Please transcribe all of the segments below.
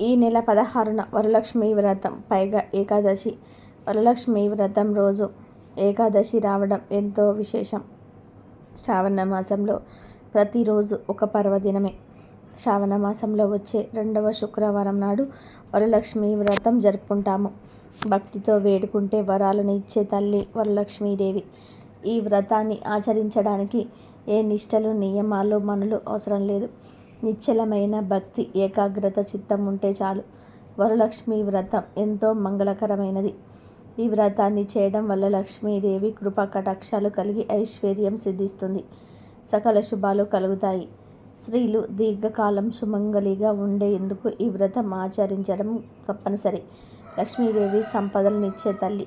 ఈ నెల పదహారున వరలక్ష్మి వ్రతం పైగా ఏకాదశి. వరలక్ష్మి వ్రతం రోజు ఏకాదశి రావడం ఎంతో విశేషం. శ్రావణ మాసంలో ప్రతిరోజు ఒక పర్వదినమే. శ్రావణ మాసంలో వచ్చే రెండవ శుక్రవారం నాడు వరలక్ష్మి వ్రతం జరుపుకుంటాము. భక్తితో వేడుకుంటే వరాలను ఇచ్చే తల్లి వరలక్ష్మీదేవి. ఈ వ్రతాన్ని ఆచరించడానికి ఏ నిష్టలు నియమాలు మనలు అవసరం లేదు. నిశ్చలమైన భక్తి ఏకాగ్రత చిత్తం ఉంటే చాలు. వరలక్ష్మి వ్రతం ఎంతో మంగళకరమైనది. ఈ వ్రతాన్ని చేయడం వల్ల లక్ష్మీదేవి కృపా కటాక్షాలు కలిగి ఐశ్వర్యం సిద్ధిస్తుంది. సకల శుభాలు కలుగుతాయి. స్త్రీలు దీర్ఘకాలం సుమంగలిగా ఉండేందుకు ఈ వ్రతం ఆచరించడం తప్పనిసరి. లక్ష్మీదేవి సంపదలనిచ్చే తల్లి.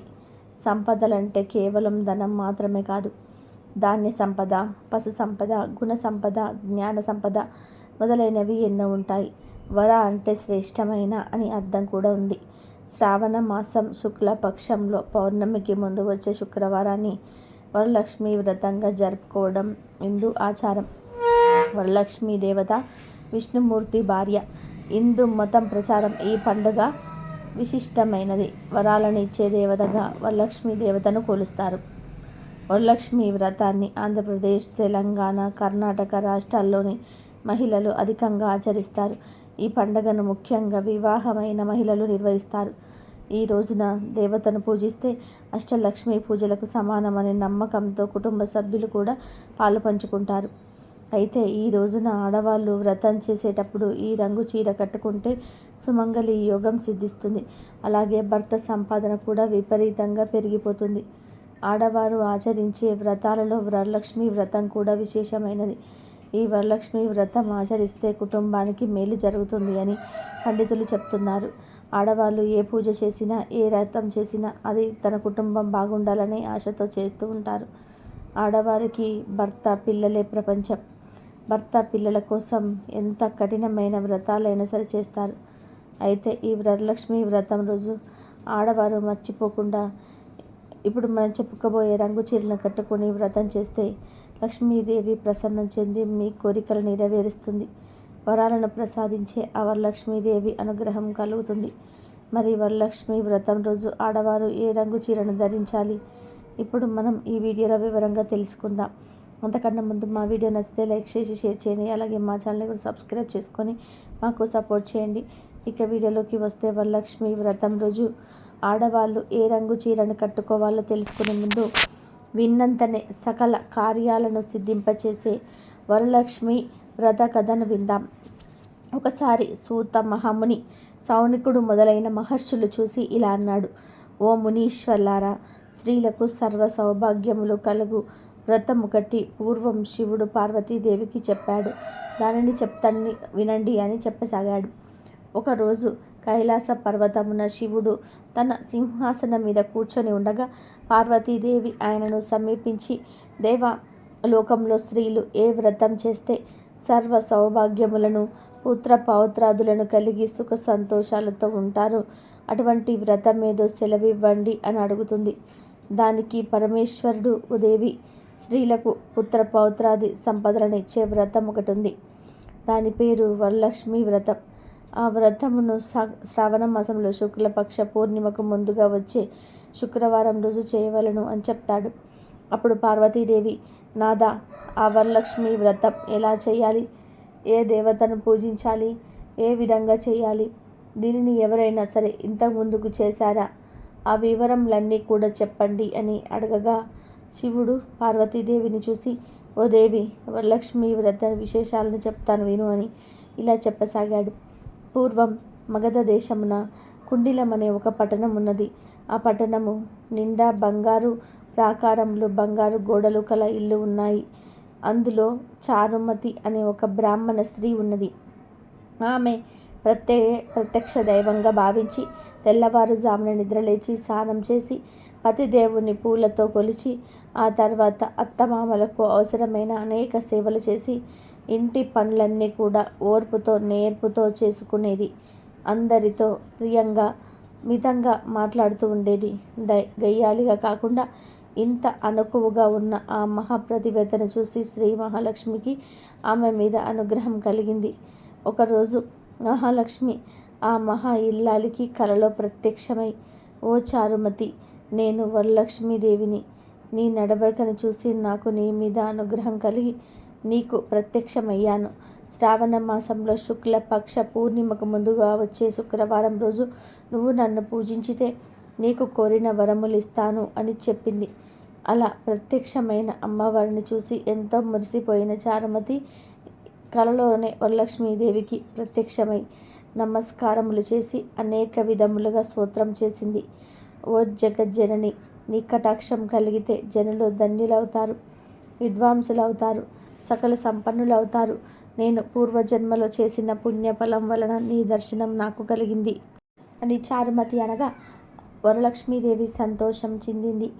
సంపదలంటే కేవలం ధనం మాత్రమే కాదు. ధాన్య సంపద పశు సంపద గుణ సంపద జ్ఞాన సంపద మొదలైనవి ఎన్నో ఉంటాయి. వర అంటే శ్రేష్టమైన అని అర్థం కూడా ఉంది. శ్రావణ మాసం శుక్ల పక్షంలో పౌర్ణమికి ముందు వచ్చే శుక్రవారాన్ని వరలక్ష్మి వ్రతంగా జరుపుకోవడం హిందూ ఆచారం. వరలక్ష్మి దేవత విష్ణుమూర్తి భార్య హిందూ మతం ప్రచారం ఈ పండుగ విశిష్టమైనది. వరాలను ఇచ్చే దేవతగా వరలక్ష్మి దేవతను కొలుస్తారు. వరలక్ష్మి వ్రతాన్ని ఆంధ్రప్రదేశ్ తెలంగాణ కర్ణాటక రాష్ట్రాల్లోని మహిళలు అధికంగా ఆచరిస్తారు. ఈ పండుగను ముఖ్యంగా వివాహమైన మహిళలు నిర్వహిస్తారు. ఈ రోజున దేవతను పూజిస్తే అష్టలక్ష్మి పూజలకు సమానమనే నమ్మకంతో కుటుంబ సభ్యులు కూడా పాలు పంచుకుంటారు. అయితే ఈ రోజున ఆడవాళ్ళు వ్రతం చేసేటప్పుడు ఈ రంగు చీర కట్టుకుంటే సుమంగళి యోగం సిద్ధిస్తుంది. అలాగే భర్త సంపాదన కూడా విపరీతంగా పెరిగిపోతుంది. ఆడవారు ఆచరించే వ్రతాలలో వరలక్ష్మి వ్రతం కూడా విశేషమైనది. ఈ వరలక్ష్మి వ్రతం ఆచరిస్తే కుటుంబానికి మేలు జరుగుతుంది అని పండితులు చెప్తున్నారు. ఆడవాళ్ళు ఏ పూజ చేసినా ఏ వ్రతం చేసినా అది తన కుటుంబం బాగుండాలనే ఆశతో చేస్తూ ఉంటారు. ఆడవారికి భర్త పిల్లలే ప్రపంచం. భర్త పిల్లల కోసం ఎంత కఠినమైన వ్రతాలైనా సరే చేస్తారు. అయితే ఈ వరలక్ష్మి వ్రతం రోజు ఆడవారు మర్చిపోకుండా ఇప్పుడు మనం చెప్పుకోబోయే రంగు చీరలను కట్టుకొని వ్రతం చేస్తే లక్ష్మీదేవి ప్రసన్నం చెంది మీ కోరికలు నెరవేరుస్తుంది. వరాలను ప్రసాదించే ఆ వరలక్ష్మీదేవి అనుగ్రహం కలుగుతుంది. మరి వరలక్ష్మి వ్రతం రోజు ఆడవారు ఏ రంగు చీరను ధరించాలి? ఇప్పుడు మనం ఈ వీడియోలో వివరంగా తెలుసుకుందాం. అంతకన్నా ముందు మా వీడియో నచ్చితే లైక్ చేసి షేర్ చేయండి. అలాగే మా ఛానల్ని కూడా సబ్స్క్రైబ్ చేసుకొని మాకు సపోర్ట్ చేయండి. ఇక వీడియోలోకి వస్తే వరలక్ష్మి వ్రతం రోజు ఆడవాళ్ళు ఏ రంగు చీరను కట్టుకోవాలో తెలుసుకునే ముందు విన్నంతనే సకల కార్యాలను సిద్ధింపచేసే వరలక్ష్మి వ్రత కథను విందాం. ఒకసారి సూత మహాముని సౌనికుడు మొదలైన మహర్షులు చూసి ఇలా అన్నాడు ఓ మునీశ్వర్లారా స్త్రీలకు సర్వ సౌభాగ్యములు కలుగు. వ్రతం ఒకటి పూర్వం శివుడు పార్వతీదేవికి చెప్పాడు. దానిని చెప్తాన్ని వినండి అని చెప్పసాగాడు. ఒకరోజు కైలాస పర్వతమున శివుడు తన సింహాసనం మీద కూర్చొని ఉండగా పార్వతీదేవి ఆయనను సమీపించి దేవ లోకంలో స్త్రీలు ఏ వ్రతం చేస్తే సర్వ సౌభాగ్యములను పుత్ర పౌత్రాదులను కలిగి సుఖ సంతోషాలతో ఉంటారు? అటువంటి వ్రతం ఏదో సెలవివ్వండి అని అడుగుతుంది. దానికి పరమేశ్వరుడు ఉదేవి స్త్రీలకు పుత్ర పౌత్రాది సంపదలను ఇచ్చే వ్రతం ఒకటి ఉంది. దాని పేరు వరలక్ష్మి వ్రతం. ఆ వ్రతమును శ్రావణ మాసంలో శుక్లపక్ష పూర్ణిమకు ముందుగా వచ్చే శుక్రవారం రోజు చేయవలను అని చెప్తాడు. అప్పుడు పార్వతీదేవి నాదా ఆ వరలక్ష్మి వ్రతం ఎలా చేయాలి? ఏ దేవతను పూజించాలి? ఏ విధంగా చేయాలి? దీనిని ఎవరైనా సరే ఇంతకు ముందుకు చేశారా? ఆ వివరంలన్నీ కూడా చెప్పండి అని అడగగా శివుడు పార్వతీదేవిని చూసి ఓ దేవి వరలక్ష్మి వ్రత విశేషాలను చెప్తాను విను అని ఇలా చెప్పసాగాడు. పూర్వం మగధ దేశమున కుండిలం అనే ఒక పట్టణం ఉన్నది ఆ పట్టణము నిండా బంగారు ప్రాకారములు బంగారు గోడలు కల ఇల్లు ఉన్నాయి. అందులో చారుమతి అనే ఒక బ్రాహ్మణ స్త్రీ ఉన్నది. ఆమె ప్రత్యే ప్రత్యక్ష దైవంగా భావించి తెల్లవారుజామున నిద్రలేచి స్నానం చేసి పతిదేవుని పూలతో కొలిచి ఆ తర్వాత అత్తమామలకు అవసరమైన అనేక సేవలు చేసి ఇంటి పనులన్నీ కూడా ఓర్పుతో నేర్పుతో చేసుకునేది. అందరితో ప్రియంగా మితంగా మాట్లాడుతూ ఉండేది. దై గయ్యాలిగా కాకుండా ఇంత అనుకువగా ఉన్న ఆ మహాప్రతిభతను చూసి శ్రీ మహాలక్ష్మికి ఆమె మీద అనుగ్రహం కలిగింది. ఒకరోజు మహాలక్ష్మి ఆ మహా ఇల్లాలికి కలలో ప్రత్యక్షమై ఓ చారుమతి నేను వరలక్ష్మీదేవిని నీ నడవడికను చూసి నాకు నీ మీద అనుగ్రహం కలిగి నీకు ప్రత్యక్షమయ్యాను. శ్రావణ మాసంలో శుక్లపక్ష పూర్ణిమకు ముందుగా వచ్చే శుక్రవారం రోజు నువ్వు నన్ను పూజించితే నీకు కోరిన వరములు ఇస్తాను అని చెప్పింది. అలా ప్రత్యక్షమైన అమ్మవారిని చూసి ఎంతో మురిసిపోయిన చారుమతి కలలోనే వరలక్ష్మీదేవికి ప్రత్యక్షమై నమస్కారములు చేసి అనేక విధములుగా స్తోత్రం చేసింది. ఓ జగజ్జనని నీ కటాక్షం కలిగితే జనులు ధన్యులవుతారు విద్వాంసులవుతారు. సకల సంపన్నులవుతారు. నేను పూర్వజన్మలో చేసిన పుణ్యఫలం వలన నీ దర్శనం నాకు కలిగింది. అని చారుమతి అనగా వరలక్ష్మీదేవి సంతోషం చెందింది.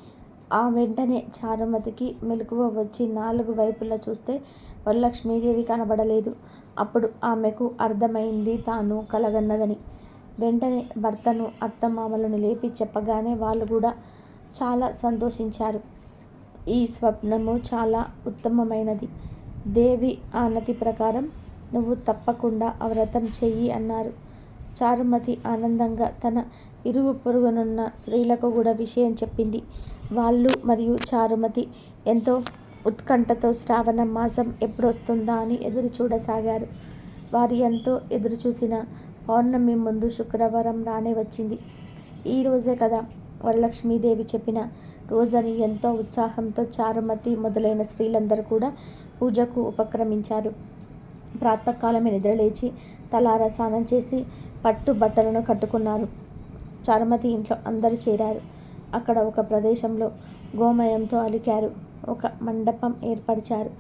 ఆ వెంటనే చారుమతికి మెలకువ వచ్చి నాలుగు వైపులా చూస్తే వరలక్ష్మీదేవి కనబడలేదు. అప్పుడు ఆమెకు అర్థమైంది తాను కలగన్నదని. వెంటనే భర్తను అత్తమామలను లేపి చెప్పగానే వాళ్ళు కూడా చాలా సంతోషించారు. ఈ స్వప్నము చాలా ఉత్తమమైనది. దేవి ఆనతి ప్రకారం నువ్వు తప్పకుండా ఆ వ్రతం చెయ్యి అన్నారు. చారుమతి ఆనందంగా తన ఇరుగు పొరుగునున్న స్త్రీలకు కూడా విషయం చెప్పింది. వాళ్ళు మరియు చారుమతి ఎంతో ఉత్కంఠతో శ్రావణ మాసం ఎప్పుడొస్తుందా అని ఎదురు చూడసాగారు. వారి ఎంతో ఎదురు చూసిన పౌర్ణమి ముందు శుక్రవారం రానే వచ్చింది. ఈ రోజే కదా వరలక్ష్మీదేవి చెప్పిన రోజని ఎంతో ఉత్సాహంతో చారుమతి మొదలైన స్త్రీలందరూ కూడా పూజకు ఉపక్రమించారు. ప్రాతకాలమే నిద్రలేచి తలార స్నానం చేసి పట్టు బట్టలను కట్టుకున్నారు. చారుమతి ఇంట్లో అందరూ చేరారు. అక్కడ ఒక ప్రదేశంలో గోమయంతో అలికారు. ఒక మండపం ఏర్పరిచారు.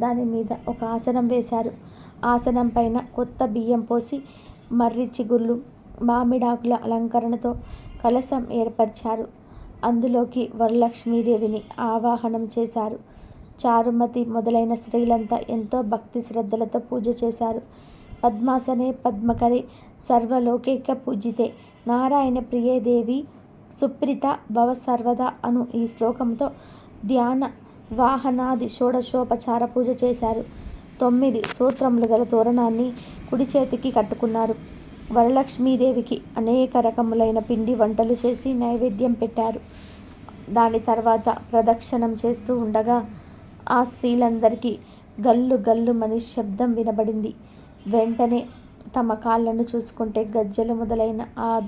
దాని మీద ఒక ఆసనం వేశారు. ఆసనం పైన కొత్త బియ్యం పోసి మర్రి చిగుళ్ళు మామిడాకుల అలంకరణతో కలశం ఏర్పరిచారు. అందులోకి వరలక్ష్మీదేవిని ఆవాహనం చేశారు. చారుమతి మొదలైన స్త్రీలంతా ఎంతో భక్తి శ్రద్ధలతో పూజ చేశారు. పద్మాసనే పద్మకరే సర్వలోకైక పూజితే నారాయణ ప్రియదేవి సుప్రిత భవ సర్వద అను ఈ శ్లోకంతో ధ్యాన వాహనాది షోడశోపచార పూజ చేశారు. తొమ్మిది సూత్రములు గల తోరణాన్ని కుడి చేతికి కట్టుకున్నారు. వరలక్ష్మీదేవికి అనేక రకములైన పిండి వంటలు చేసి నైవేద్యం పెట్టారు. దాని తర్వాత ప్రదక్షిణం చేస్తూ ఉండగా ఆ స్త్రీలందరికీ గల్లు గల్లు మని శబ్దం వినబడింది. వెంటనే తమ కాళ్ళను చూసుకుంటే గజ్జలు మొదలైన ఆ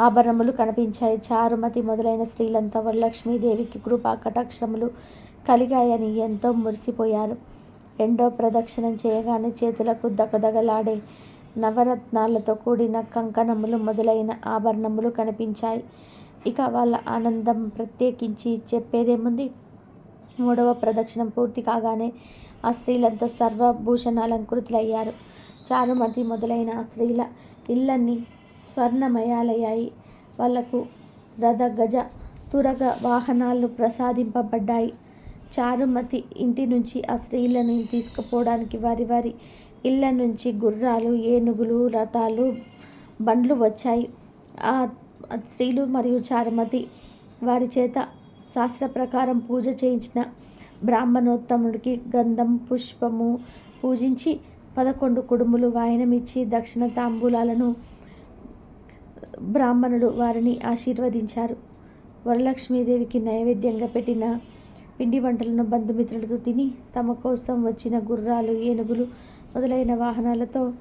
ఆభరణములు కనిపించాయి. చారుమతి మొదలైన స్త్రీలంతా వరలక్ష్మీదేవికి కృపా కటాక్షములు కలిగాయని ఎంతో మురిసిపోయారు. రెండో ప్రదక్షిణం చేయగానే చేతులకు దగదగలాడే నవరత్నాలతో కూడిన కంకణములు మొదలైన ఆభరణములు కనిపించాయి. ఇక వాళ్ళ ఆనందం ప్రత్యేకించి చెప్పేదేముంది? మూడవ ప్రదక్షిణం పూర్తి కాగానే ఆ స్త్రీలంతా సర్వభూషణాలంకృతులయ్యారు. చారుమతి మొదలైన ఆ స్త్రీల ఇళ్ళన్నీ స్వర్ణమయాలయ్యాయి. వాళ్ళకు రథ గజ తురగ వాహనాలు ప్రసాదింపబడ్డాయి. చారుమతి ఇంటి నుంచి ఆ స్త్రీలను తీసుకుపోవడానికి వారి వారి ఇళ్ళ నుంచి గుర్రాలు ఏనుగులు రథాలు బండ్లు వచ్చాయి. ఆ స్త్రీలు మరియు చారుమతి వారి చేత శాస్త్ర ప్రకారం పూజ చేయించిన బ్రాహ్మణోత్తముడికి గంధం పుష్పము పూజించి పదకొండు కుడుములు వాయనమిచ్చి దక్షిణ తాంబూలాలను బ్రాహ్మణుడు వారిని ఆశీర్వదించారు. వరలక్ష్మీదేవికి నైవేద్యంగా పెట్టిన పిండి వంటలను బంధుమిత్రులతో తిని తమ కోసం వచ్చిన గుర్రాలు ఏనుగులు మొదలైన వాహనాలతో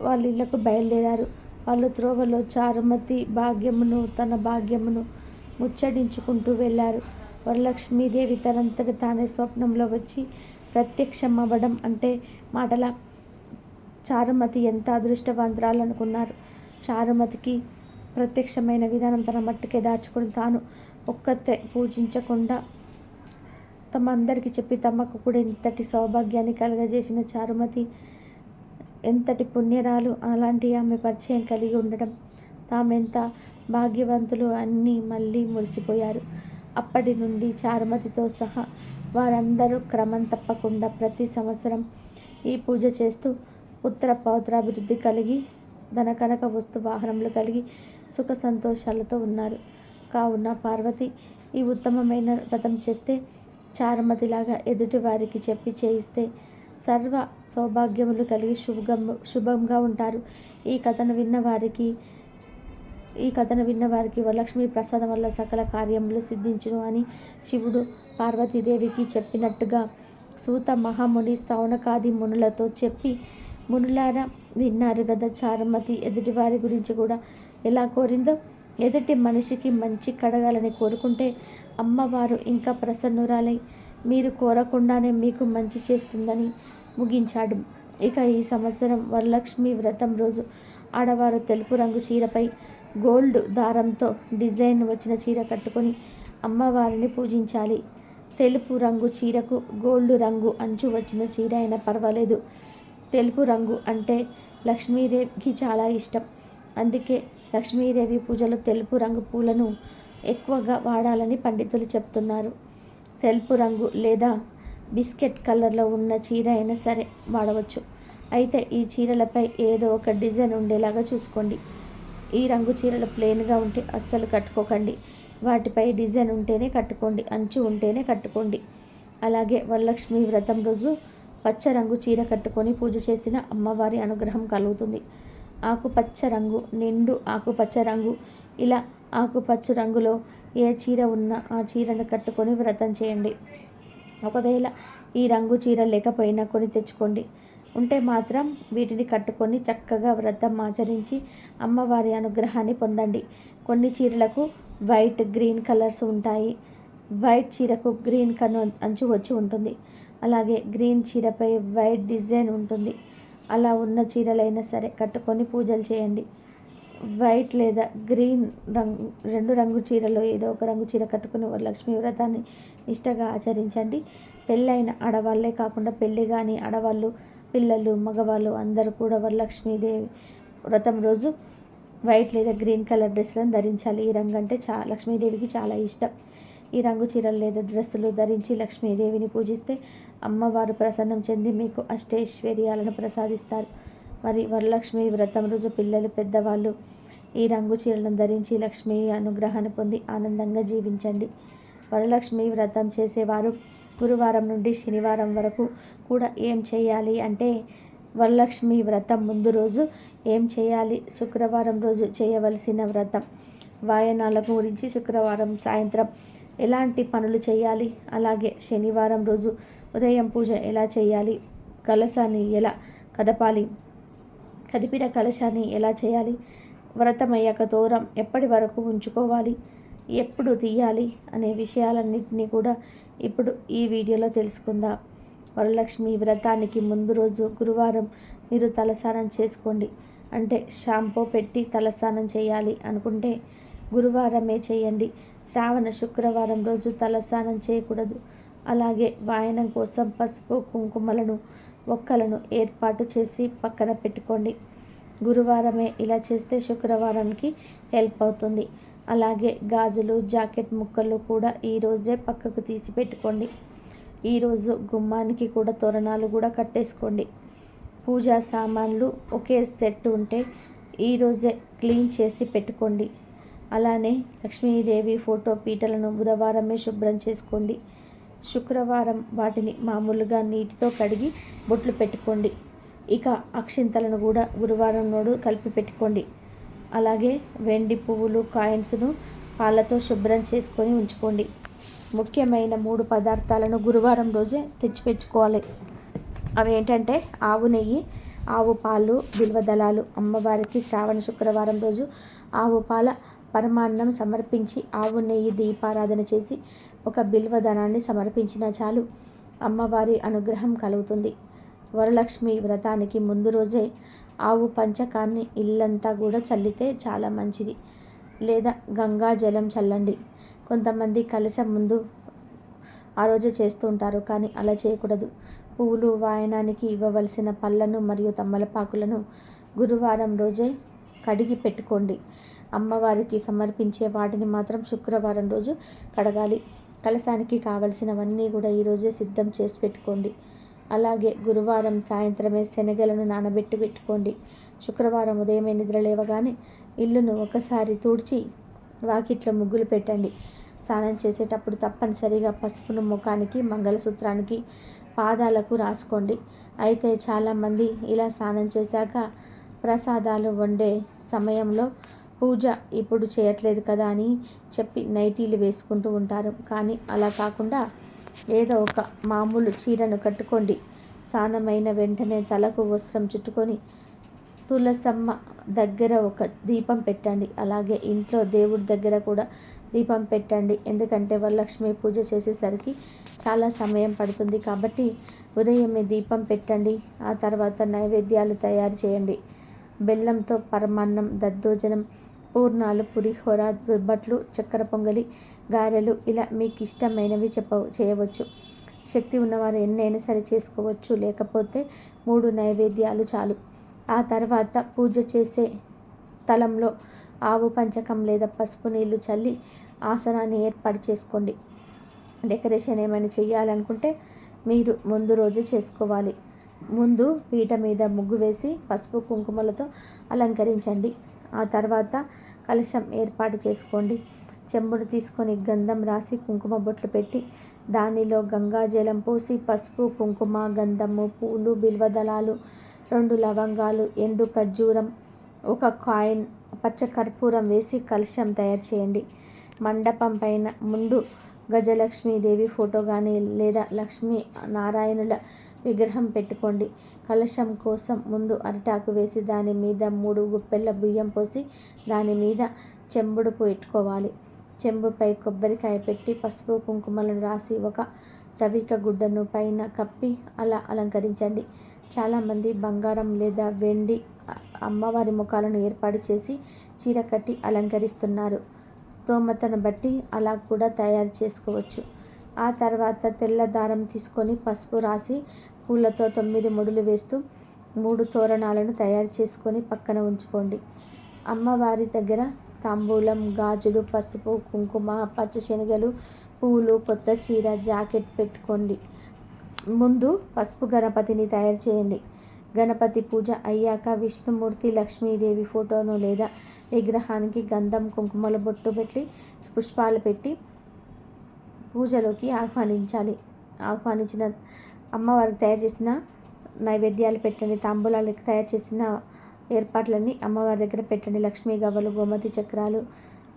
వాళ్ళ ఇళ్ళకు బయలుదేరారు. వాళ్ళు త్రోవలో చారుమతి భాగ్యమును తన భాగ్యమును ముచ్చడించుకుంటూ వెళ్ళారు. వరలక్ష్మీదేవి తనంతట తానే స్వప్నంలో వచ్చి ప్రత్యక్షం అవ్వడం అంటే మాటల. చారుమతి ఎంత అదృష్టవంతురాలనుకున్నారు? చారుమతికి ప్రత్యక్షమైన విధానం తన మట్టుకే దాచుకుని తాను ఒక్కతే పూజించకుండా తమ అందరికీ చెప్పి తమకు కూడా ఇంతటి సౌభాగ్యాన్ని కలగజేసిన చారుమతి ఎంతటి పుణ్యరాలు అలాంటి ఆమె పరిచయం కలిగి ఉండడం. తామెంత భాగ్యవంతులు అన్నీ మళ్ళీ మురిసిపోయారు. అప్పటి నుండి చారుమతితో సహా వారందరూ క్రమం తప్పకుండా ప్రతి సంవత్సరం ఈ పూజ చేస్తూ పుత్ర పౌత్రాభివృద్ధి కలిగి ధనకనక వస్తు వాహనములు కలిగి సుఖ సంతోషాలతో ఉన్నారు. కావున పార్వతి ఈ ఉత్తమమైన వ్రతం చేస్తే చారుమతిలాగా ఎదుటి వారికి చెప్పి చేయిస్తే సర్వ సౌభాగ్యములు కలిగి శుభం శుభంగా ఉంటారు. ఈ కథను విన్నవారికి ఈ కథను విన్నవారికి వరలక్ష్మి ప్రసాదం వల్ల సకల కార్యములు సిద్ధించును అని శివుడు పార్వతీదేవికి చెప్పినట్టుగా సూత మహాముని సౌనకాది మునులతో చెప్పి మునులారా విన్నారు కదా చారుమతి ఎదుటివారి గురించి కూడా ఎలా కోరిందో? ఎదుటి మనిషికి మంచి కడగాలని కోరుకుంటే అమ్మవారు ఇంకా ప్రసన్నురాలై మీరు కోరకుండానే మీకు మంచి చేస్తుందని ముగించాడు. ఇక ఈ సంవత్సరం వరలక్ష్మి వ్రతం రోజు. ఆడవారు తెలుపు రంగు చీరపై గోల్డ్ దారంతో డిజైన్ వచ్చిన చీర కట్టుకొని అమ్మవారిని పూజించాలి. తెలుపు రంగు చీరకు గోల్డ్ రంగు అంచు వచ్చిన చీర అయినా పర్వాలేదు. తెలుపు రంగు అంటే లక్ష్మీదేవికి చాలా ఇష్టం. అందుకే లక్ష్మీదేవి పూజలో తెలుపు రంగు పూలను ఎక్కువగా వాడాలని పండితులు చెప్తున్నారు. తెలుపు రంగు లేదా బిస్కెట్ కలర్లో ఉన్న చీర అయినా సరే వాడవచ్చు. అయితే ఈ చీరలపై ఏదో ఒక డిజైన్ ఉండేలాగా చూసుకోండి. ఈ రంగు చీరలు ప్లెయిన్గా ఉంటే అస్సలు కట్టుకోకండి. వాటిపై డిజైన్ ఉంటేనే కట్టుకోండి అంచు ఉంటేనే కట్టుకోండి. అలాగే వరలక్ష్మి వ్రతం రోజు పచ్చ రంగు చీర కట్టుకొని పూజ చేసిన అమ్మవారి అనుగ్రహం కలుగుతుంది. ఆకుపచ్చ రంగు నిండు ఆకుపచ్చ రంగు. ఇలా ఆకుపచ్చ రంగులో ఏ చీర ఉన్నా ఆ చీరను కట్టుకొని వ్రతం చేయండి. ఒకవేళ ఈ రంగు చీర లేకపోయినా కొని తెచ్చుకోండి. ఉంటే మాత్రం వీటిని కట్టుకొని చక్కగా వ్రతం ఆచరించి అమ్మవారి అనుగ్రహాన్ని పొందండి. కొన్ని చీరలకు వైట్ గ్రీన్ కలర్స్ ఉంటాయి. వైట్ చీరకు గ్రీన్ కను అంచు వచ్చి ఉంటుంది. అలాగే గ్రీన్ చీరపై వైట్ డిజైన్ ఉంటుంది. అలా ఉన్న చీరలైనా సరే కట్టుకొని పూజలు చేయండి. వైట్ లేదా గ్రీన్ రంగు రెండు రంగు చీరలో ఏదో ఒక రంగు చీర కట్టుకుని వరలక్ష్మి వ్రతాన్ని నిష్టగా ఆచరించండి. పెళ్ళైన ఆడవాళ్ళే కాకుండా పెళ్ళి కానీ ఆడవాళ్ళు పిల్లలు మగవాళ్ళు అందరూ కూడా వరలక్ష్మీదేవి వ్రతం రోజు వైట్ లేదా గ్రీన్ కలర్ డ్రెస్లను ధరించాలి. ఈ రంగు అంటే చా లక్ష్మీదేవికి చాలా ఇష్టం. ఈ రంగు చీరలు లేదా డ్రెస్సులు ధరించి లక్ష్మీదేవిని పూజిస్తే అమ్మవారు ప్రసన్నం చెంది మీకు అష్టైశ్వర్యాలను ప్రసాదిస్తారు. మరి వరలక్ష్మి వ్రతం రోజు పిల్లలు పెద్దవాళ్ళు ఈ రంగు చీరలను ధరించి లక్ష్మీ అనుగ్రహాన్ని పొంది ఆనందంగా జీవించండి. వరలక్ష్మి వ్రతం చేసేవారు గురువారం నుండి శనివారం వరకు కూడా ఏం చేయాలి అంటే వరలక్ష్మి వ్రతం ముందు రోజు ఏం చేయాలి? శుక్రవారం రోజు చేయవలసిన వ్రతం. వాయనాల గురించి శుక్రవారం సాయంత్రం ఎలాంటి పనులు చేయాలి? అలాగే శనివారం రోజు ఉదయం పూజ ఎలా చేయాలి? కలశాన్ని ఎలా కదపాలి? కదిపిన కలశాన్ని ఎలా చేయాలి? వ్రతం దూరం ఎప్పటి వరకు ఉంచుకోవాలి? ఎప్పుడు తీయాలి? అనే విషయాలన్నింటినీ కూడా ఇప్పుడు ఈ వీడియోలో తెలుసుకుందాం. వరలక్ష్మి వ్రతానికి ముందు రోజు గురువారం మీరు తలస్నానం చేసుకోండి. అంటే షాంపూ పెట్టి తలస్నానం చేయాలి అనుకుంటే గురువారమే చేయండి. శ్రావణ శుక్రవారం రోజు తలస్నానం చేయకూడదు. అలాగే వాయనం కోసం పసుపు కుంకుమలను ఒక్కలను ఏర్పాటు చేసి పక్కన పెట్టుకోండి. గురువారమే ఇలా చేస్తే శుక్రవారానికి హెల్ప్ అవుతుంది. అలాగే గాజులు జాకెట్ ముక్కలు కూడా ఈరోజే పక్కకు తీసి పెట్టుకోండి. ఈరోజు గుమ్మానికి కూడా తోరణాలు కూడా కట్టేసుకోండి. పూజా సామాన్లు ఒకే సెట్ ఉంటే ఈరోజే క్లీన్ చేసి పెట్టుకోండి. అలానే లక్ష్మీదేవి ఫోటో పీటలను బుధవారమే శుభ్రం చేసుకోండి. శుక్రవారం వాటిని మామూలుగా నీటితో కడిగి బొట్లు పెట్టుకోండి. ఇక అక్షింతలను కూడా గురువారం నాడు కలిపి పెట్టుకోండి. అలాగే వెండి పువ్వులు కాయిన్స్ను పాలతో శుభ్రం చేసుకొని ఉంచుకోండి. ముఖ్యమైన మూడు పదార్థాలను గురువారం రోజే తెచ్చిపెచ్చుకోవాలి అవి ఏంటంటే ఆవు నెయ్యి ఆవు పాలు బిల్వదళాలు అమ్మవారికి శ్రావణ శుక్రవారం రోజు ఆవు పాల పరమాన్నం సమర్పించి ఆవు నెయ్యి దీపారాధన చేసి ఒక బిల్వధనాన్ని సమర్పించిన చాలు. అమ్మవారి అనుగ్రహం కలుగుతుంది. వరలక్ష్మి వ్రతానికి ముందు రోజే ఆవు పంచకాన్ని ఇల్లంతా కూడా చల్లితే చాలా మంచిది. లేదా గంగా జలం చల్లండి. కొంతమంది కలశం ముందు ఆ రోజే చేస్తూ ఉంటారు కానీ అలా చేయకూడదు. పువ్వులు వాయనానికి ఇవ్వవలసిన పళ్ళను మరియు తమ్మలపాకులను గురువారం రోజే కడిగి పెట్టుకోండి. అమ్మవారికి సమర్పించే వాటిని మాత్రం శుక్రవారం రోజు కడగాలి. కలశానికి కావలసినవన్నీ కూడా ఈరోజే సిద్ధం చేసి పెట్టుకోండి. అలాగే గురువారం సాయంత్రమే శనగలను నానబెట్టి పెట్టుకోండి. శుక్రవారం ఉదయమే నిద్ర లేవగానే ఇల్లును ఒకసారి తుడిచి వాకిట్లో ముగ్గులు పెట్టండి. స్నానం చేసేటప్పుడు తప్పనిసరిగా పసుపును ముఖానికి మంగళసూత్రానికి పాదాలకు రాసుకోండి. అయితే చాలామంది ఇలా స్నానం చేశాక ప్రసాదాలు వండే సమయంలో పూజ ఇప్పుడు చేయట్లేదు కదా అని చెప్పి నైటీలు వేసుకుంటూ ఉంటారు. కానీ అలా కాకుండా ఏదో ఒక మామూలు చీరను కట్టుకోండి. స్నానమైన వెంటనే తలకు వస్త్రం చుట్టుకొని తులసమ్మ దగ్గర ఒక దీపం పెట్టండి. అలాగే ఇంట్లో దేవుడి దగ్గర కూడా దీపం పెట్టండి. ఎందుకంటే వరలక్ష్మి పూజ చేసేసరికి చాలా సమయం పడుతుంది కాబట్టి ఉదయమే దీపం పెట్టండి. ఆ తర్వాత నైవేద్యాలు తయారు చేయండి. బెల్లంతో పరమాన్నం దద్దోజనం పూర్ణాలు పులిహోర బొబ్బట్లు చక్కెర పొంగలి గారెలు ఇలా మీకు ఇష్టమైనవి చెప్ప చేయవచ్చు. శక్తి ఉన్నవారు ఎన్నైనా సరే చేసుకోవచ్చు. లేకపోతే మూడు నైవేద్యాలు చాలు. ఆ తర్వాత పూజ చేసే స్థలంలో ఆవు పంచకం లేదా పసుపు నీళ్ళు చల్లి ఆసనాన్ని ఏర్పాటు చేసుకోండి. డెకరేషన్ ఏమైనా చేయాలనుకుంటే మీరు ముందు రోజు చేసుకోవాలి. ముందు పీట మీద ముగ్గు వేసి పసుపు కుంకుమలతో అలంకరించండి. ఆ తర్వాత కలశం ఏర్పాటు చేసుకోండి. చెంబును తీసుకొని గంధం రాసి కుంకుమ బొట్లు పెట్టి దానిలో గంగాజలం పోసి పసుపు కుంకుమ గంధము పూలు బిల్వదళాలు రెండు లవంగాలు ఎండు ఖర్జూరం ఒక కాయిన్ పచ్చ కర్పూరం వేసి కలశం తయారు చేయండి. మండపం పైన ముందు గజలక్ష్మీదేవి ఫోటో కానీ లేదా లక్ష్మీ నారాయణుల విగ్రహం పెట్టుకోండి. కలశం కోసం ముందు అరిటాకు వేసి దాని మీద మూడు గుప్పెళ్ళ బియ్యం పోసి దాని మీద చెంబుడు పెట్టుకోవాలి. చెంబుపై కొబ్బరికాయ పెట్టి పసుపు కుంకుమలను రాసి ఒక రవిక గుడ్డను పైన కప్పి అలా అలంకరించండి. చాలామంది బంగారం లేదా వెండి అమ్మవారి ముఖాలను ఏర్పాటు చేసి చీర కట్టి అలంకరిస్తున్నారు. స్తోమతను బట్టి అలా కూడా తయారు చేసుకోవచ్చు. ఆ తర్వాత తెల్ల దారం తీసుకొని పసుపు రాసి పూలతో తొమ్మిది ముడులు వేస్తూ మూడు తోరణాలను తయారు చేసుకొని పక్కన ఉంచుకోండి. అమ్మవారి దగ్గర తాంబూలం గాజులు పసుపు కుంకుమ పచ్చశనగలు పూలు కొత్త చీర జాకెట్ పెట్టుకోండి. ముందు పసుపు గణపతిని తయారు చేయండి. గణపతి పూజ అయ్యాక విష్ణుమూర్తి లక్ష్మీదేవి ఫోటోను లేదా విగ్రహానికి గంధం కుంకుమల బొట్టు పెట్టి పుష్పాలు పెట్టి పూజలోకి ఆహ్వానించాలి. ఆహ్వానించిన అమ్మవారికి తయారు చేసిన నైవేద్యాలు పెట్టండి తాంబూలాలకు తయారు చేసిన ఏర్పాట్లన్నీ అమ్మవారి దగ్గర పెట్టండి. లక్ష్మీ గవ్వలు గోమతి చక్రాలు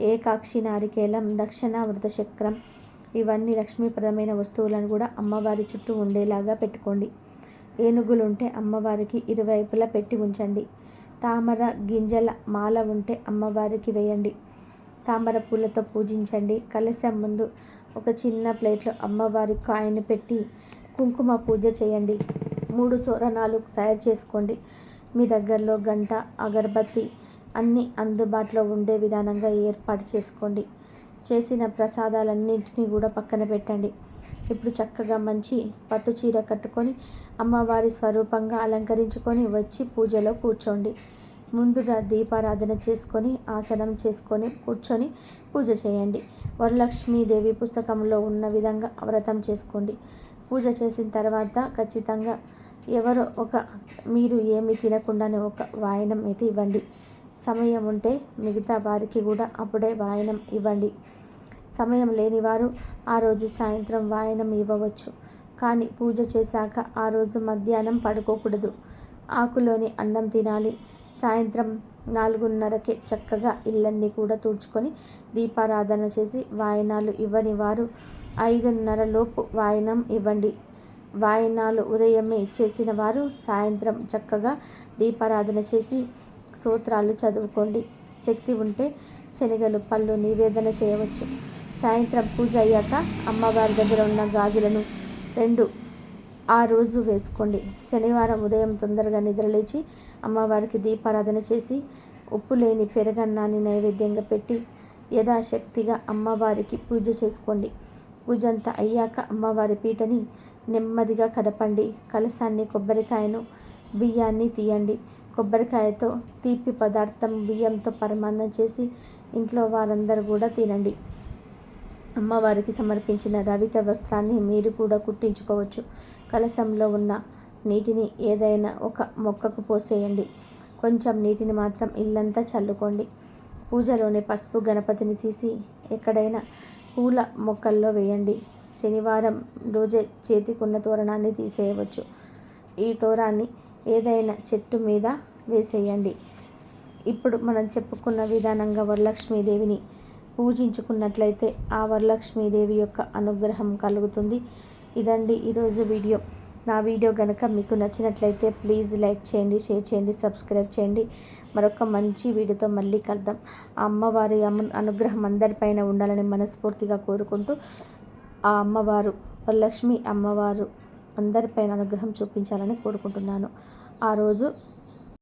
ఏకాక్షి నారికేలం దక్షిణావృత చక్రం ఇవన్నీ లక్ష్మీప్రదమైన వస్తువులను కూడా అమ్మవారి చుట్టూ ఉండేలాగా పెట్టుకోండి. ఏనుగులు ఉంటే అమ్మవారికి ఇరువైపులా పెట్టి ఉంచండి. తామర గింజల మాల ఉంటే అమ్మవారికి వేయండి. తామర పూలతో పూజించండి. కలశం ముందు ఒక చిన్న ప్లేట్లో అమ్మవారి కాయను పెట్టి కుంకుమ పూజ చేయండి. మూడు తోరణాలు తయారు చేసుకోండి. మీ దగ్గరలో గంట అగరబత్తి అన్నీ అందుబాటులో ఉండే విధానంగా ఏర్పాటు చేసుకోండి. చేసిన ప్రసాదాలన్నింటినీ కూడా పక్కన పెట్టండి. ఇప్పుడు చక్కగా మంచి పట్టు చీర కట్టుకొని అమ్మవారి స్వరూపంగా అలంకరించుకొని వచ్చి పూజలో కూర్చోండి. ముందుగా దీపారాధన చేసుకొని ఆసనం చేసుకొని కూర్చొని పూజ చేయండి. వరలక్ష్మీదేవి పుస్తకంలో ఉన్న విధంగా వ్రతం చేసుకోండి. పూజ చేసిన తర్వాత ఖచ్చితంగా ఎవరో ఒక మీరు ఏమి తినకుండానే ఒక వాయనం అయితే ఇవ్వండి. సమయం ఉంటే మిగతా వారికి కూడా అప్పుడే వాయనం ఇవ్వండి. సమయం లేని వారు ఆ రోజు సాయంత్రం వాయనం ఇవ్వవచ్చు. కానీ పూజ చేశాక ఆ రోజు మధ్యాహ్నం పడుకోకూడదు. ఆకులోని అన్నం తినాలి. సాయంత్రం నాలుగున్నరకే చక్కగా ఇళ్ళన్నీ కూడా తుడుచుకొని దీపారాధన చేసి వాయనాలు ఇవ్వని వారు ఐదున్నర లోపు వాయనం ఇవ్వండి. వాయనాలు ఉదయమే చేసిన వారు సాయంత్రం చక్కగా దీపారాధన చేసి సూత్రాలు చదువుకోండి. శక్తి ఉంటే శనగలు పళ్ళు నివేదన చేయవచ్చు. సాయంత్రం పూజ అయ్యాక అమ్మవారి దగ్గర ఉన్న గాజులను రెండు ఆ రోజు వేసుకోండి. శనివారం ఉదయం తొందరగా నిద్రలేచి అమ్మవారికి దీపారాధన చేసి ఉప్పు లేని పెరగన్నాన్ని నైవేద్యంగా పెట్టి యథాశక్తిగా అమ్మవారికి పూజ చేసుకోండి. పూజంతా అయ్యాక అమ్మవారి పీటని నెమ్మదిగా కదపండి. కలసాన్ని కొబ్బరికాయను బియ్యాన్ని తీయండి. కొబ్బరికాయతో తీపి పదార్థం బియ్యంతో పరమాన్నం చేసి ఇంట్లో వారందరూ కూడా తినండి. అమ్మవారికి సమర్పించిన రవిక వస్త్రాన్ని మీరు కూడా కుట్టించుకోవచ్చు. కలశంలో ఉన్న నీటిని ఏదైనా ఒక మొక్కకు పోసేయండి. కొంచెం నీటిని మాత్రం ఇల్లంతా చల్లుకోండి. పూజలోని పసుపు గణపతిని తీసి ఎక్కడైనా పూల మొక్కల్లో వేయండి. శనివారం రోజే చేతికున్న తోరణాన్ని తీసేయవచ్చు. ఈ తోరాన్ని ఏదైనా చెట్టు మీద వేసేయండి. ఇప్పుడు మనం చెప్పుకున్న విధానంగా వరలక్ష్మీదేవిని పూజించుకున్నట్లయితే ఆ వరలక్ష్మీదేవి యొక్క అనుగ్రహం కలుగుతుంది. ఇదండి ఈరోజు వీడియో. నా వీడియో కనుక మీకు నచ్చినట్లయితే ప్లీజ్ లైక్ చేయండి షేర్ చేయండి సబ్స్క్రైబ్ చేయండి. మరొక మంచి వీడియోతో మళ్ళీ కలుద్దాం. ఆ అమ్మవారి అమ్మ అనుగ్రహం అందరిపైన ఉండాలని మనస్ఫూర్తిగా కోరుకుంటూ ఆ అమ్మవారు వరలక్ష్మి అమ్మవారు అందరిపైన అనుగ్రహం చూపించాలని కోరుకుంటున్నాను. ఆ రోజు